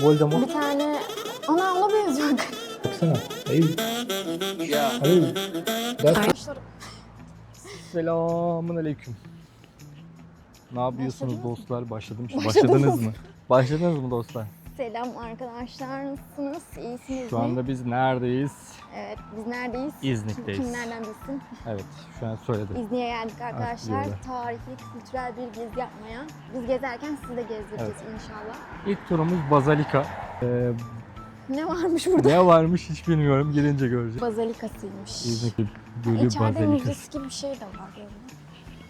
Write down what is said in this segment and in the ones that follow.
Voldemort. Bir tane... Ana ona benziyor. Baksana. Hey. Hey. Ders- Arkadaşlar Selamun aleyküm. Ne yapıyorsunuz Başladınız mı? dostlar? Başladım. Başladınız Başladınız mı? Başladınız mı dostlar? selam arkadaşlar. Nasılsınız? İyisiniz Şu mi? anda biz neredeyiz? Evet biz neredeyiz? İznik'teyiz. Kim nereden bilsin? Evet, şu an söyledim. İznik'e geldik arkadaşlar. Tarihli, kültürel bir gezi yapmaya. Biz gezerken sizi de gezdireceğiz inşallah. İlk turumuz Bazalika. Ee, Ne varmış burada? ne varmış hiç bilmiyorum. Girince göreceğiz. Bazalikasıymış. İznik Gölü İçeride Bazilikası. müzesi gibi bir şey de var böyle.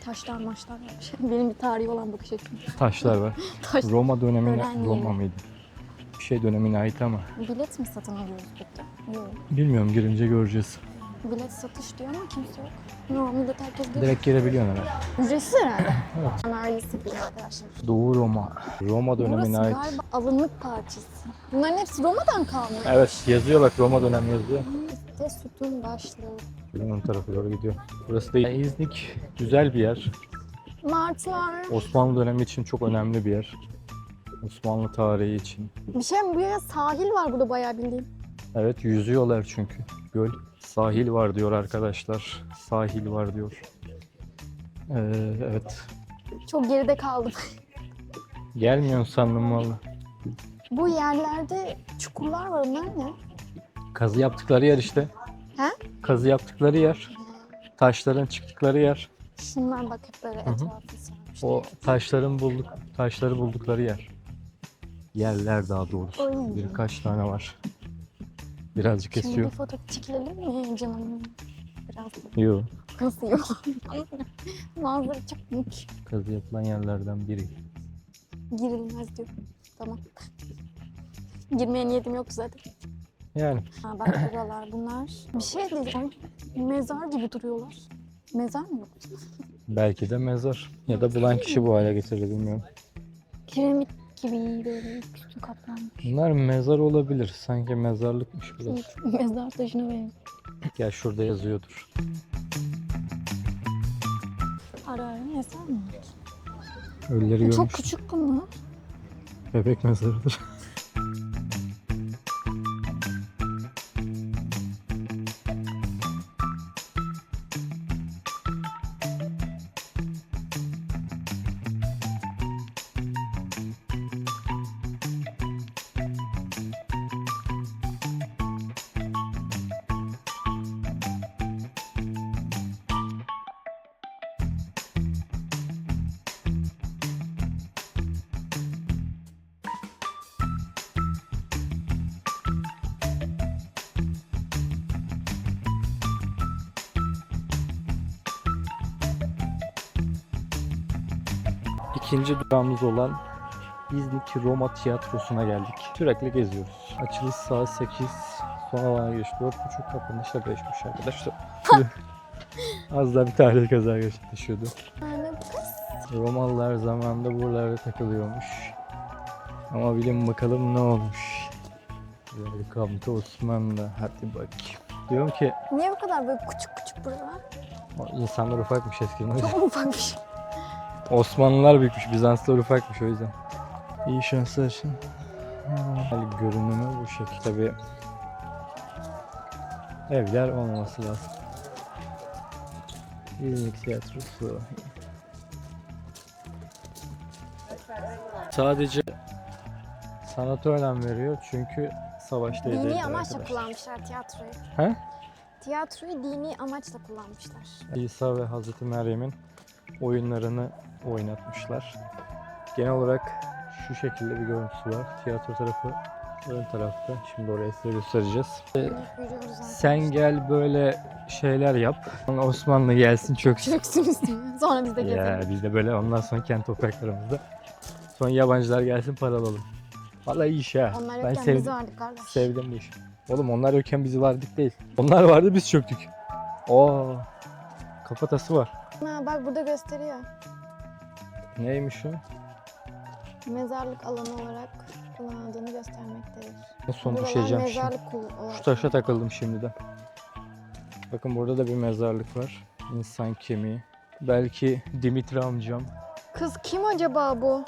Taşlar maçlar var. Benim bir tarihi olan bakış açım. Taşlar var. Taş. Roma dönemine. Roma mıydı? Bir şey dönemine ait ama. Bilet mi satın alıyoruz peki? Yok. Bilmiyorum girince göreceğiz. Bilet satış diyor ama kimse yok. Yok millet herkes geliyor. Direkt girebiliyorsun herhalde. Ücretsiz herhalde. Evet. Analiz yapıyor arkadaşlar. Doğu Roma. Roma Burası dönemine ait. galiba alınık parçası. Bunların hepsi Roma'dan kalma. Evet yazıyor bak Roma dönemi yazıyor. İşte sütun başlığı. Ön tarafa doğru gidiyor. Burası da İznik güzel bir yer. Martılar. Osmanlı dönemi için çok önemli bir yer. Osmanlı tarihi için. Bir şey mi? Buraya sahil var burada bayağı bildiğin. Evet yüzüyorlar çünkü. Göl. Sahil var diyor arkadaşlar. Sahil var diyor. Ee, evet. Çok geride kaldım. Gelmiyorsun sandım valla. Bu yerlerde çukurlar var. Onlar ne? Kazı yaptıkları yer işte. He? Kazı yaptıkları yer. Taşların çıktıkları yer. Şunlar bak hep böyle hı. etrafı sarmış. O taşların bulduk, taşları buldukları yer. Yerler daha doğrusu. Oy. Birkaç tane var. Birazcık Şimdi kesiyor. bir fotoğraf çekilelim mi canım? Biraz Yok. nasıl yok? Manzara çok mük. Kazı yapılan yerlerden biri. Girilmez diyor. Tamam. Girmeye niyetim yok zaten. Yani Ha bak buralar bunlar. Bir şey diyeceğim. Mezar gibi duruyorlar. Mezar mı belki de mezar. Ya da bulan kişi bu hale getirdi bilmiyorum. Piramit gibi böyle üstü kaplanmış. Bunlar mezar olabilir. Sanki mezarlıkmış burası. Evet, Mezar taşına benziyor. Gel şurada yazıyordur. Ara ara mezar mı? Ölüleri Çok görmüş. küçük bunlar. Bebek mezarıdır. İkinci durağımız olan İznik Roma Tiyatrosu'na geldik. Sürekli geziyoruz. Açılış saat 8. Son alana geç. 4.30 kapanış da 5.30 arkadaşlar. Az daha bir tarihi kaza gerçekleşiyordu. Romalılar zamanında buralarda takılıyormuş. Ama bilin bakalım ne olmuş. Welcome to Osmanlı. Hadi bak. Diyorum ki Niye bu kadar böyle küçük küçük buralar? insanlar ufakmış eskiden. Çok ufakmış. Osmanlılar büyükmüş, Bizanslılar ufakmış o yüzden. İyi şanslar için. Yani görünümü bu şekilde tabi evler olmaması lazım. İznik tiyatrosu. Sadece sanata önem veriyor çünkü savaşta Dini amaçla arkadaşlar. kullanmışlar tiyatroyu. He? Tiyatroyu dini amaçla kullanmışlar. İsa ve Hazreti Meryem'in oyunlarını oynatmışlar. Genel olarak şu şekilde bir görüntüsü var. Tiyatro tarafı ön tarafta. Şimdi oraya size göstereceğiz. Zaten. Sen gel böyle şeyler yap. Osmanlı gelsin çöksün. Çöksün üstüne. Sonra biz de Ya gezelim. biz de böyle ondan sonra kendi topraklarımızda. Sonra yabancılar gelsin para alalım. Vallahi iyi iş ha. Onlar ben yokken sevdim, biz vardık kardeş. sevdim bu işi. Oğlum onlar yokken bizi vardık değil. Onlar vardı biz çöktük. Oo. Kafatası var. Ha, bak burada gösteriyor. Neymiş o? Mezarlık alanı olarak kullanıldığını göstermektedir. En son Buralar düşeceğim şimdi. mezarlık kul- olarak. Şu taşa takıldım şimdiden. Bakın burada da bir mezarlık var. İnsan kemiği. Belki Dimitri amcam. Kız kim acaba bu?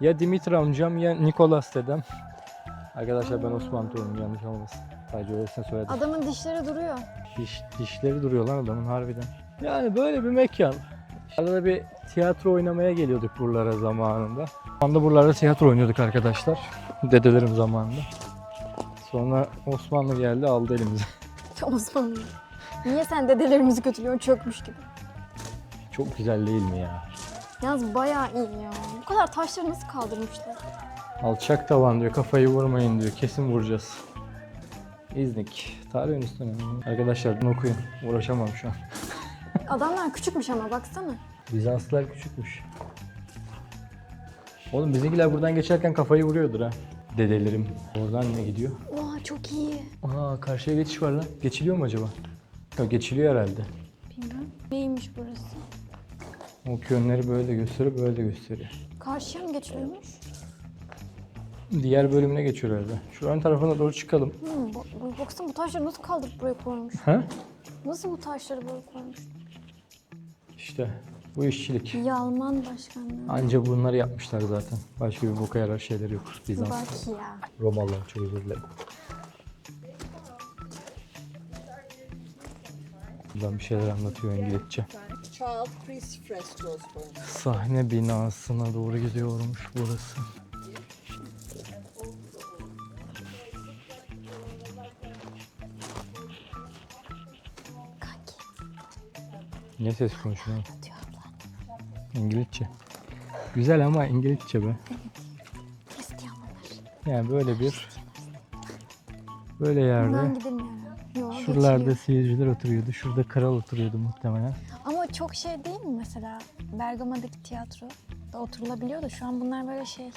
Ya Dimitri amcam ya Nikolas dedem. Arkadaşlar ben Osman Tuğrul'um yanlış olmasın. Sadece öylesine söyledim. Adamın dişleri duruyor. Diş, dişleri duruyor lan adamın harbiden. Yani böyle bir mekan. Arada bir tiyatro oynamaya geliyorduk buralara zamanında. Şu anda buralarda tiyatro oynuyorduk arkadaşlar. Dedelerim zamanında. Sonra Osmanlı geldi aldı elimizi. Osmanlı. Niye sen dedelerimizi kötülüyorsun çökmüş gibi? Çok güzel değil mi ya? Yalnız bayağı iyi ya. Bu kadar taşları nasıl kaldırmışlar? Alçak tavan diyor kafayı vurmayın diyor kesin vuracağız. İznik. Tarihin üstüne. Arkadaşlar bunu okuyun. Uğraşamam şu an. Adamlar küçükmüş ama baksana. Bizanslılar küçükmüş. Oğlum bizimkiler buradan geçerken kafayı vuruyordur ha. Dedelerim. Oradan ne gidiyor? Oha çok iyi. Aa karşıya geçiş var lan. Geçiliyor mu acaba? Yok geçiliyor herhalde. Bilmem. Neymiş burası? O yönleri böyle gösteriyor, böyle gösteriyor. Karşıya mı geçiliyormuş? Diğer bölümüne geçiyor herhalde. Şu ön tarafına doğru çıkalım. Hmm, bu, bu, baksana bu taşları nasıl kaldırıp buraya koymuş? Ha? Nasıl bu taşları böyle koymuş? İşte bu işçilik. Yalman başkanlığı. Anca bunları yapmışlar zaten. Başka bir boka yarar şeyleri yok. Bizans. Bak ya. Romalılar çok özür dilerim. Buradan bir şeyler anlatıyor İngilizce. Sahne binasına doğru gidiyormuş burası. Ne ses konuşuyor? İngilizce. Güzel ama İngilizce be. Yani böyle bir böyle yerde gidemiyorum. Yok, şuralarda geçiliyor. seyirciler oturuyordu. Şurada kral oturuyordu muhtemelen. Ama çok şey değil mi mesela? Bergama'daki tiyatro da oturulabiliyor da şu an bunlar böyle şey.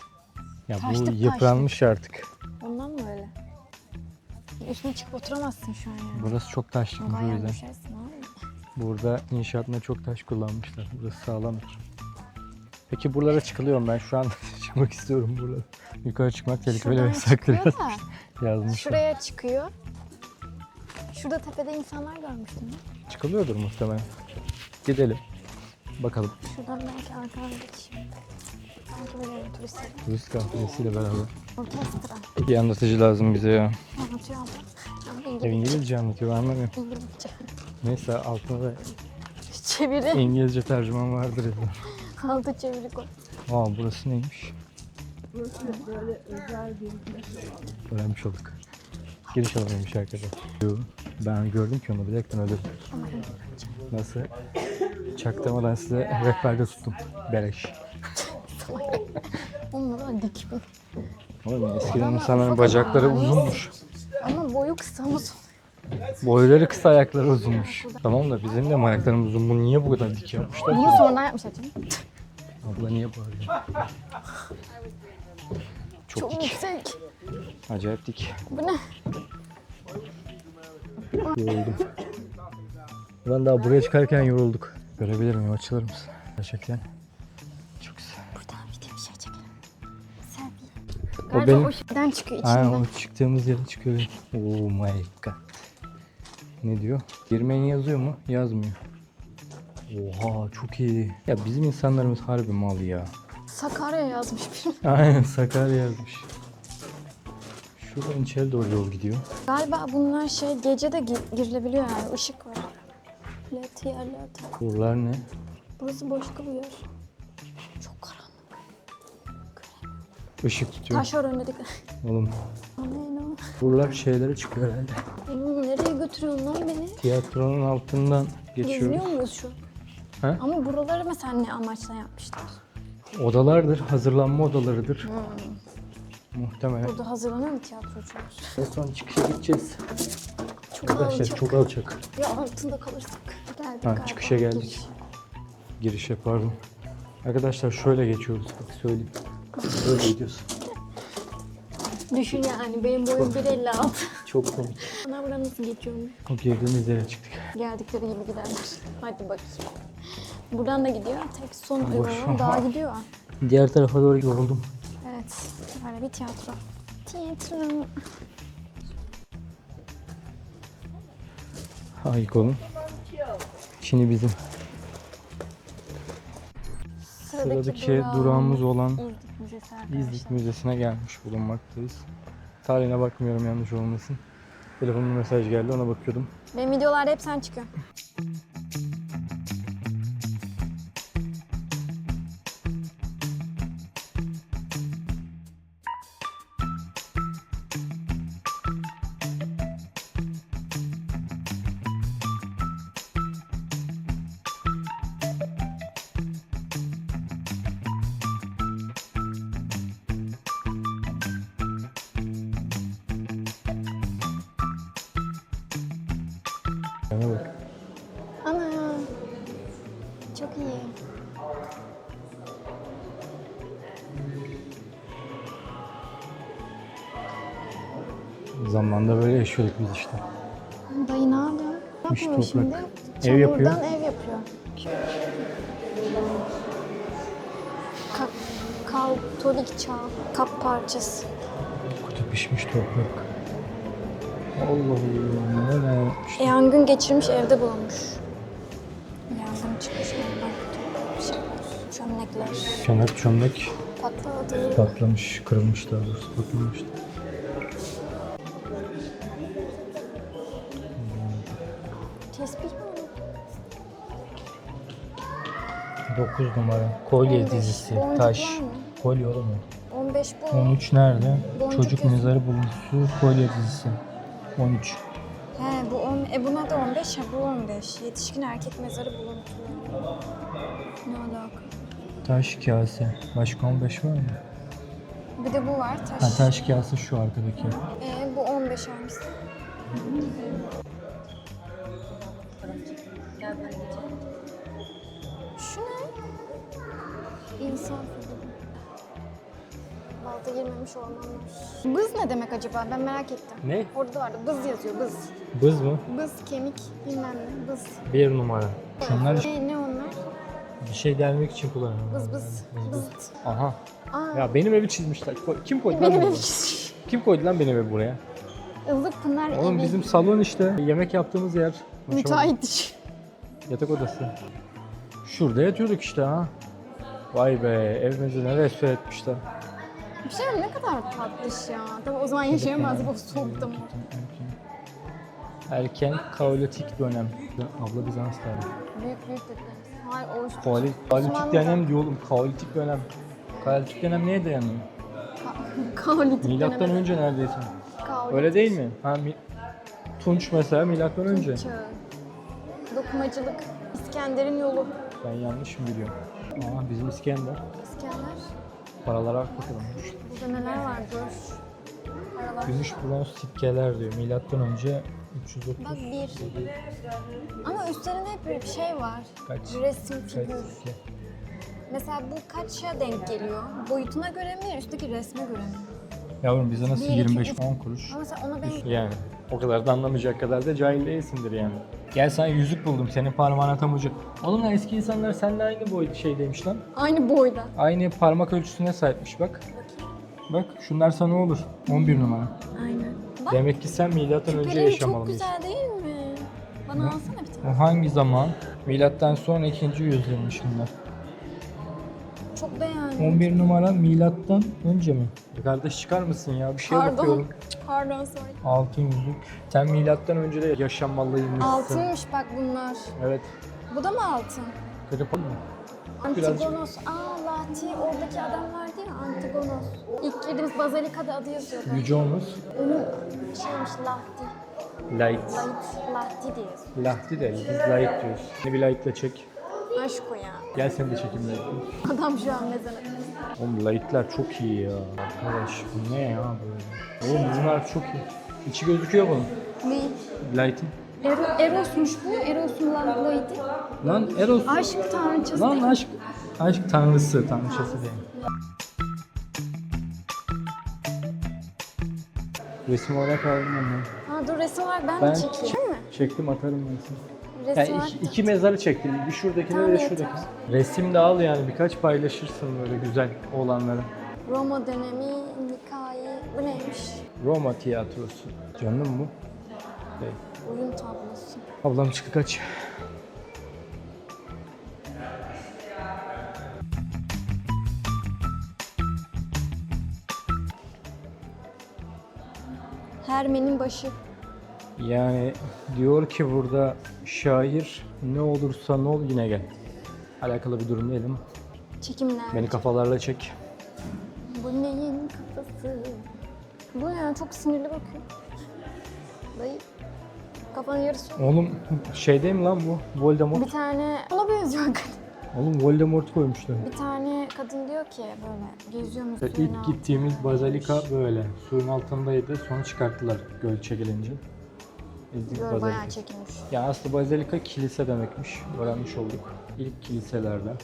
Ya Taşlık bu taşlık. yıpranmış artık. Ondan mı öyle? Üstüne çıkıp oturamazsın şu an yani. Burası çok taşlıkmış o Bayağı yüzden. düşersin. Burada inşaatında çok taş kullanmışlar. Burası sağlamdır. Peki buralara çıkılıyor mu? Ben şu an çıkmak istiyorum buralara. Yukarı çıkmak tehlikeli ve da yazmışlar. şuraya çıkıyor. Şurada tepede insanlar görmüştüm. ben. Çıkılıyordur muhtemelen. Gidelim. Bakalım. Şuradan belki arkadan geçeyim. Turistler. Turist kahvesiyle beraber. Orkestra. Bir anlatıcı lazım bize ya. Anlatıyor abla. Ama Ya İngilizce. Anlatıyor anlamıyorum. İngilizce. Neyse altında da Çeviri. İngilizce tercüman vardır ya. Altı çeviri koy. Aa burası neymiş? Burası böyle özel bir Öğrenmiş olduk. Giriş alanıymış arkadaşlar. Yo, Ben gördüm ki onu bilekten İngilizce. Nasıl? Çaktırmadan size rehberde tuttum. Beleş. Onlar da dik mi? Oğlum eskiden insanların bacakları uzunmuş. Ama boyu kısa mı? Boyları kısa ayakları uzunmuş. Tamam da bizim de mi ayaklarımız uzun? Bunu niye bu kadar dik yapmışlar? Bunu sonradan yapmışlar canım. Abla niye bağırıyor? Çok, Çok dik. yüksek. Acayip dik. Bu ne? Yoruldum. Ben daha buraya çıkarken yorulduk. Görebilir miyim? Açılır mısın? Gerçekten Selfie. O Galiba benim- o şeyden çıkıyor içinden. Aynen o çıktığımız yere çıkıyor. Oh my god. Ne diyor? Girmeyin yazıyor mu? Yazmıyor. Oha çok iyi. Ya bizim insanlarımız harbi mal ya. Sakarya yazmış biri. Aynen Sakarya yazmış. Şuradan içeri doğru yol gidiyor. Galiba bunlar şey gece de gi- girilebiliyor yani ışık var. LED yerlerde. Buralar ne? Burası başka bir Işık tutuyor. Taş var önünde. Oğlum Aman o. buralar şeylere çıkıyor herhalde. Oğlum nereye götürüyorsun lan beni? Tiyatronun altından geçiyoruz. Geziniyor muyuz şu? Ha? Ama buraları mesela ne amaçla yapmışlar? Odalardır, hazırlanma odalarıdır. Muhtemelen. Burada hazırlanıyor mu tiyatrocular? En son çıkışa gideceğiz. Çok Arkadaşlar alçak. çok alçak. Ya altında kalırsak. Geldik Ha, galiba. çıkışa geldik. Girişe pardon. Arkadaşlar şöyle geçiyoruz. Bak söyleyeyim. Böyle gidiyoruz. Düşün yani benim boyum 1.56. Çok komik. Ana buradan nasıl geçiyormuş? O girdiğimiz yere çıktık. Geldikleri gibi giderler. Hadi bakayım. Buradan da gidiyor. Tek son uygulama daha gidiyor. Diğer tarafa doğru yoruldum. Evet. Böyle bir tiyatro. Tiyatro. Ayık olun. Şimdi bizim sıradaki durağımız olan İznik Müzesi arkadaşlar. İznik Müzesi'ne gelmiş bulunmaktayız. Tarihine bakmıyorum yanlış olmasın. Telefonuma mesaj geldi ona bakıyordum. Benim videolarda hep sen çıkıyorsun. Çok iyi. Zamanında böyle yaşıyorduk biz işte. Dayı ne yapıyor? Ne yapıyor şimdi? toprak. Ev yapıyor. Ev yapıyor. Ka Katolik çağ kap parçası. Kutu pişmiş toprak. Allah Allah ne yapmış? E, yangın geçirmiş evde bulunmuş. Çömlekler Çömlek patladı. patlamış, kırılmış daha doğrusu patlamıştı. Tespih mi? 9 numara. Kolye 15. dizisi. Boncuk Taş. var mı? Kolye oğlum o. 15 bu. 13 nerede? Boncuk Çocuk yazıyor. mezarı buluntusu kolye dizisi. 13. He bu on, e buna da 15 ha bu 15. Yetişkin erkek mezarı buluntu. Ne alaka? Taş kase. Başka 15 var mı? Bir de bu var taş. Ha, taş kase şu arkadaki. E bu 15 hangisi? Şu ne? İnsan figürü. Balta girmemiş olanlar. Bız ne demek acaba? Ben merak ettim. Ne? Orada da vardı. Bız yazıyor. Bız. Bız mı? Bız, kemik, bilmem ne. Bız. Bir numara. Şunlar Ne, ne onlar? Bir şey delmek için kullanıyorlar. Bız bız. Bız. Aha. Aa, Ya benim evi çizmişler. Kim koydu lan benim bunu? çizmiş. Kim koydu lan benim evi buraya? Ilık Pınar Oğlum evi. bizim salon işte. Yemek yaptığımız yer. Müteahhit. Yatak odası. Şurada yatıyorduk işte ha. Vay be evimizi ne restore etmişler. Bir şey mi? Ne kadar tatlış ya. Tabii o zaman yaşayamaz bu soğukta mı? Erken kaolitik dönem. Abla Bizans tarihi. Büyük büyük dediler. Hayır o Osmanlı- dönem diyor oğlum. Dönem. Kaolitik dönem neye dayanıyor? Kaolitik Milattan dönemi. önce neredeyse. Kaolitik Öyle değil mi? Ha, mi- Tunç mesela milattan önce. çağı. Dokumacılık. İskender'in yolu. Ben yanlış mı biliyorum? Aa bizim İskender. İskender. Paralara bak bakalım. Burada neler var. Paralar. Gümüş bronz sikkeler diyor. Milattan önce 330. Bak bir. Ama üstlerinde hep bir şey var. Kaç? Resim, figür. Mesela bu kaça denk geliyor? Boyutuna göre mi, üstteki resme göre mi? Yavrum bize nasıl Bir, iki, 25 üç. 10 kuruş? Ama mesela ona ben Yani o kadar da anlamayacak kadar da cahil değilsindir yani. Gel sana yüzük buldum senin parmağına tam ucu. Oğlum lan eski insanlar seninle aynı boy şeydeymiş lan. aynı boyda. Aynı parmak ölçüsüne sahipmiş bak. Bak şunlar sana olur. 11 numara. Aynen. Bak Demek ki sen milattan önce küpeleri çok güzel değil mi? Bana alsana bir tane. Hangi zaman? Milattan sonra 2. yüzyılmış bunlar. Çok beğendim. 11 numara milattan önce mi? Kardeş çıkar mısın ya? Bir şeye Pardon. bakıyorum. Pardon sorry. Altın yüzük. Sen milattan önce de yaşamalıymışsın. Altınmış bak bunlar. Evet. Bu da mı altın? Kırıp mı? Birazcık. Antigonos. Aa Lahti oradaki adam vardı ya Antigonos. İlk girdiğimiz bazilikada adı yazıyordu. Yüce Onuz. Onun şeymiş Lahti. Light. Lahti, Lahti diye yazıyor. Lahti de biz light diyoruz. Seni bir light'la çek. Aşk o ya. Gel sen de çekim light'la. Adam şu an mezara. Oğlum light'lar çok iyi ya. Arkadaş bu ne ya böyle? Oğlum bunlar çok iyi. İçi gözüküyor bunun. Ne? Light'ın. Ero, Eros'muş bu. Eros'un lamplaydı. Lan Eros. Aşk tanrıçası. Lan aşk. Aşk tanrısı, tanrıçası değil. Resim olarak aldım onu. Ha dur resim var ben, Ben mi çekeyim mi? çektim atarım ben sana. Resim Yani iki, iki mezarı çektim. Bir şuradakini Tamam, de yeter. şuradakini. Resim de al yani birkaç paylaşırsın böyle güzel olanları. Roma dönemi, Nikai. Bu neymiş? Roma tiyatrosu. Canlı mı bu? Oyun tablosu. Ablam çıkı kaç. Herme'nin başı. Yani diyor ki burada şair ne olursa ne ol yine gel. Alakalı bir durum değilim. Çekimler. Beni kafalarla çek. Bu neyin kafası? Bu ne ya çok sinirli bakıyor. Dayı. Kafanın yarısı. Oğlum şey değil mi lan bu? Voldemort. Bir tane ona benziyor hakikaten. Oğlum Voldemort koymuşlar. Bir tane kadın diyor ki böyle geziyormuş Evet, suyun İlk gittiğimiz bazilika böyle. Suyun altındaydı. Sonra çıkarttılar göl çekilince. Böyle bazilika. bayağı çekilmiş. Yani aslında bazilika kilise demekmiş. Öğrenmiş olduk. İlk kiliselerden.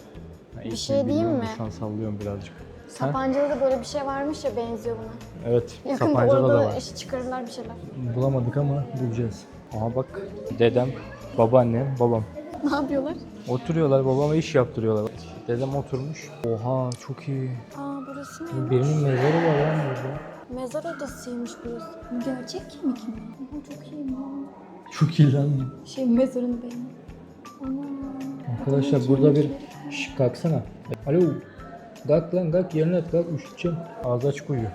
Yani ilk şey diyeyim mi? Şu an sallıyorum birazcık. Sapanca'da da böyle bir şey varmış ya benziyor buna. Evet, Yakında Sapanca'da orada da var. iş çıkarırlar bir şeyler. Bulamadık ama bulacağız. Aha bak dedem, babaannem, babam. Ne yapıyorlar? Oturuyorlar babama iş yaptırıyorlar. Dedem oturmuş. Oha çok iyi. Aa burası ne? Birinin mezarı var lan burada. Mezar odasıymış burası. Gerçek mi? Aa, çok iyi ya. Çok iyi lan. Şey mezarını beğendim. Ana. Arkadaşlar burada bir... Şş kalksana. Alo. Kalk lan kalk yerine yat kalk üşüteceğim. Ağzı açık uyuyor.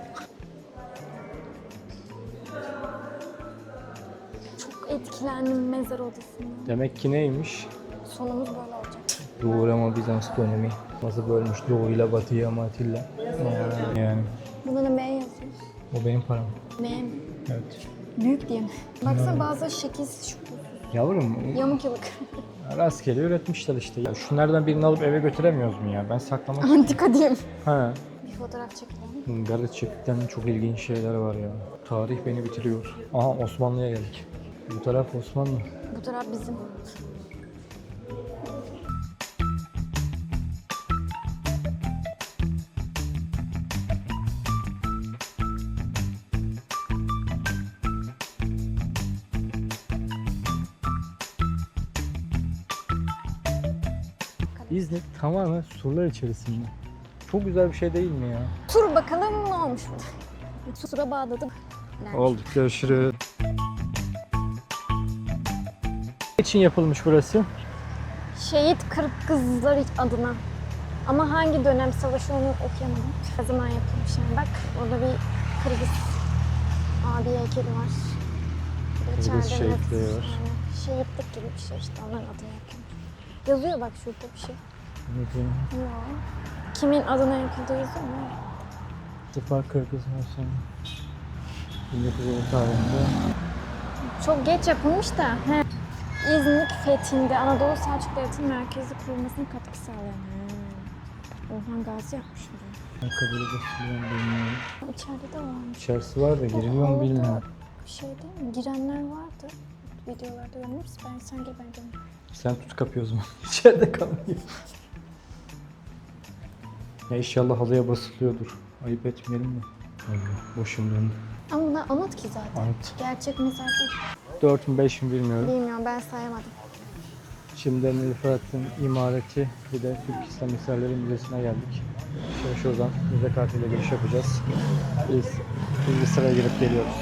Etkilendim mezar odasından. Demek ki neymiş? Sonumuz böyle olacak. Doğu Roma Bizans dönemi. Nasıl bölmüş Doğu ile Batı'yı ama Atilla. Yani Bunda da M yazıyor. o benim param. M mi? Evet. Büyük diye mi? Baksana bazı şekil şu Yavrum yamuk yamuk. rastgele üretmişler işte. Ya şunlardan birini alıp eve götüremiyoruz mu ya? Ben saklamak Antika diye mi? Ha. Bir fotoğraf çekelim. Gerçekten çok ilginç şeyler var ya. Tarih beni bitiriyor. Aha Osmanlı'ya geldik. Bu taraf Osmanlı. Bu taraf bizim. İznik tamamen surlar içerisinde. Çok güzel bir şey değil mi ya? Tur bakalım ne olmuş burada. Sura bağladım. Olduk görüşürüz. İçin yapılmış burası? Şehit Kızlar adına. Ama hangi dönem savaşı onu okuyamadım. Ne zaman yapılmış yani. Bak orada bir Kırgız abi heykeli var. Kırgız şehitliği var. Yani şehitlik gibi bir şey işte onların adına yapılmış. Yazıyor bak şurada bir şey. Ya. Kimin adına yapıldığı yazıyor mu? Sıfır Kırgız Hasan. 1910 tarihinde. Çok geç yapılmış da. He. İznik fethinde Anadolu Selçuk Devleti'nin merkezi kurulmasına katkı sağlayan. Orhan Gazi yapmış bunu. Ayakkabılı basılan bilmiyorum. İçeride de varmış. İçerisi var da giriliyor mu bilmiyorum. Bir şey değil mi? Girenler vardı. Videolarda görünürüz. Ben sen gel ben görünürüm. Sen tut kapıyı o zaman. İçeride kalmıyor. Ya inşallah halıya basılıyordur. Ayıp etmeyelim de. Allah boşum döndü. Ama bunlar anıt ki zaten. Anıt. Gerçek mezar değil. 4 mü 5 mi bilmiyorum. Bilmiyorum ben sayamadım. Şimdi Nilüferat'ın imareti bir de Türk İslam Eserleri Müzesi'ne geldik. Şimdi şuradan müze kartıyla giriş yapacağız. Biz, biz bir sıraya girip geliyoruz.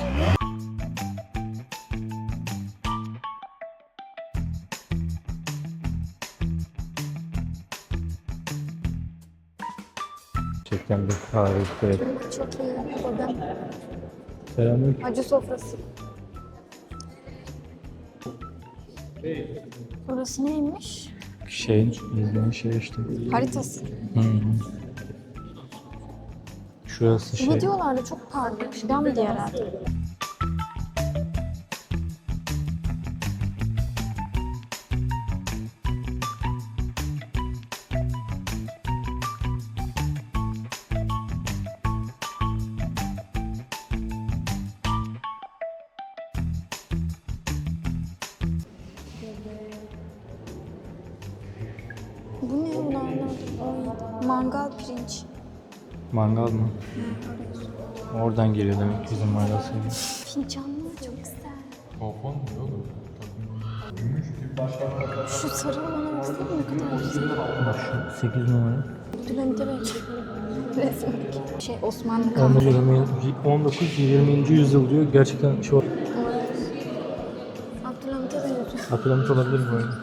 Gerçekten bir harika. Çok iyi. Burada Selamünaleyküm. acı sofrası. Burası neymiş? Şeyin, izleyen şey işte. Haritası. Hı. Şurası şey. Videolarda çok parlak. Cam diye herhalde. Mangal mı? Oradan geliyor demek ki bizim mangal sayı. Fincanlı çok güzel. Şu sarı olana baksana ne kadar güzel. Şu 8 numara. Abdülhamit'e benziyor. Resimdeki. Şey Osmanlı 19, kahvesi. 20, 19 20. yüzyıl diyor. Gerçekten şu Abdülhamit'e benziyor. Abdülhamit olabilir bu arada.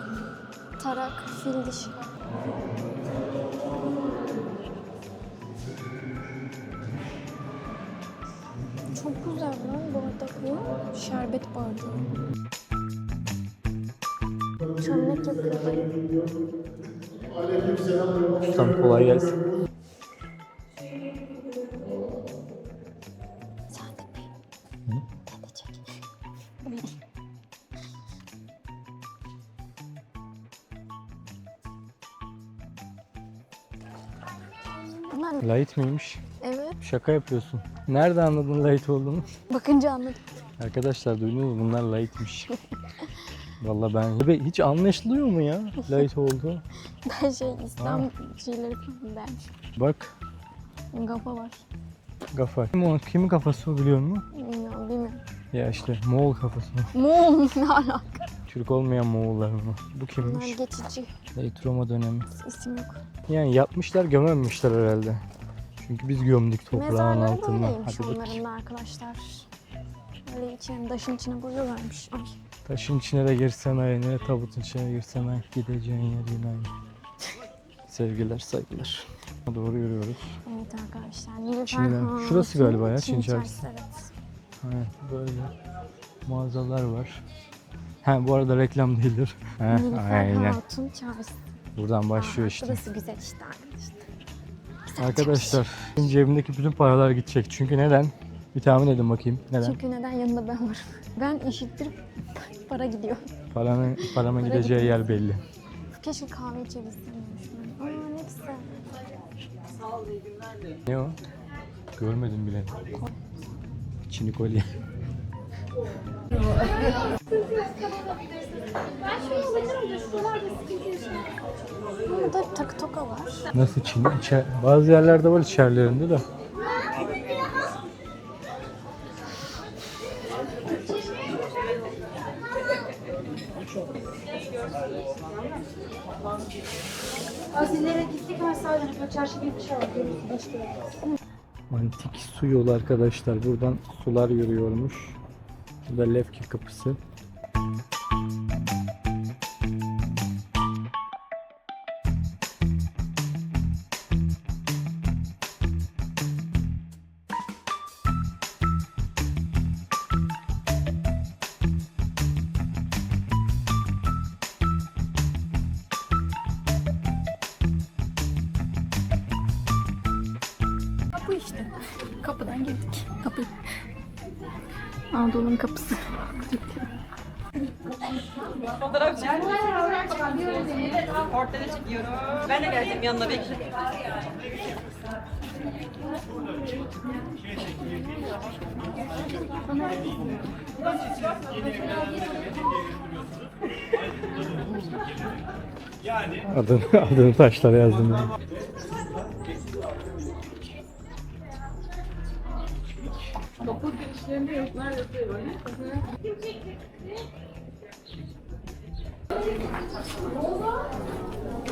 Tarak, fil dişi. Şaka yapıyorsun. Nerede anladın light olduğunu? Bakınca anladım. Arkadaşlar duydunuz bunlar light'miş. Vallahi ben Ve hiç anlaşılıyor mu ya light oldu? Ben şey İslam şeyleri falan dermiş. Bak Gafa var. kafa. Kim o? Kimin kafası o biliyor musun? Bilmiyorum bilmiyorum. Ya işte Moğol kafası. Mum ne alaka? Türk olmayan Moğollar mı? Bu Bunlar kimmiş? geçici. Light Roma dönemi. İsim yok. Yani yapmışlar gömememişler herhalde. Çünkü biz gömdük toprağın Mezarları altına. böyleymiş Hadi bak. onların da arkadaşlar. Böyle içine, taşın içine koyuyorlarmış. Ay. Taşın içine de girsen aynı, tabutun içine girsen aynı. Gideceğin yer yine aynı. Sevgiler, saygılar. Doğru yürüyoruz. Evet arkadaşlar. Nilüfer Çin'den. Şurası galiba ya, Çin çarşısı. Evet. Evet, böyle mağazalar var. Ha bu arada reklam değildir. Ha, Nilüfer aynen. Hatun çarşısı. Buradan başlıyor Aa, işte. Burası güzel işte arkadaşlar. Arkadaşlar benim cebimdeki bütün paralar gidecek. Çünkü neden? Bir tahmin edin bakayım. Neden? Çünkü neden yanında ben varım. Ben eşittir para gidiyor. Paranın, paramın Para gideceği gidiyor. yer belli. Keşke kahve içebilsem. Aa ne güzel. Ne o? Görmedim bile. Çini kolye. Burada takı toka var. Nasıl Çin? İçer, bazı yerlerde var içerilerinde de. Azilere gittik ama sadece çarşı gibi bir şey var. Antik su yolu arkadaşlar. Buradan sular yürüyormuş. Burada Lefke kapısı. Anadolu'nun kapısı. Fotoğraf çekiyorum. Portre çekiyorum. Ben de geleceğim yanına bekle. Adını, adını taşlara yazdım. ben.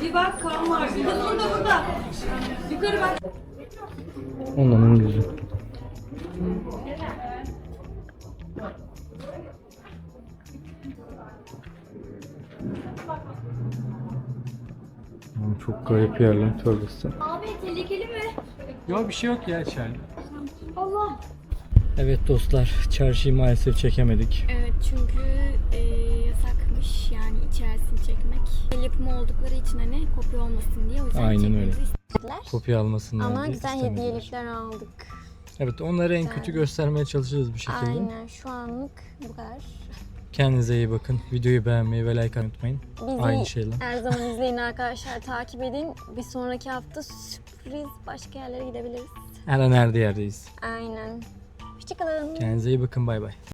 Bir bak kan var. Bir de burada burada. Yukarı bak. Onların yüzü. Oğlum Çok garip yer lan tövbesi. Abi tehlikeli mi? Yok bir şey yok ya içeride. Evet dostlar çarşıyı maalesef çekemedik. Evet çünkü e, yasakmış yani içerisini çekmek. El yapımı oldukları için hani kopya olmasın diye o yüzden Aynen öyle. istediler. Kopya almasınlar Ama diye güzel istemediler. hediyelikler aldık. Evet onları en kötü göstermeye çalışacağız bir şekilde. Aynen şu anlık bu kadar. Kendinize iyi bakın. Videoyu beğenmeyi ve like atmayı unutmayın. Bizi Aynı şeyle. her zaman izleyin arkadaşlar takip edin. Bir sonraki hafta sürpriz başka yerlere gidebiliriz. Her an nerede yerdeyiz. Aynen. Hoşçakalın. Kendinize iyi bakın bay bay.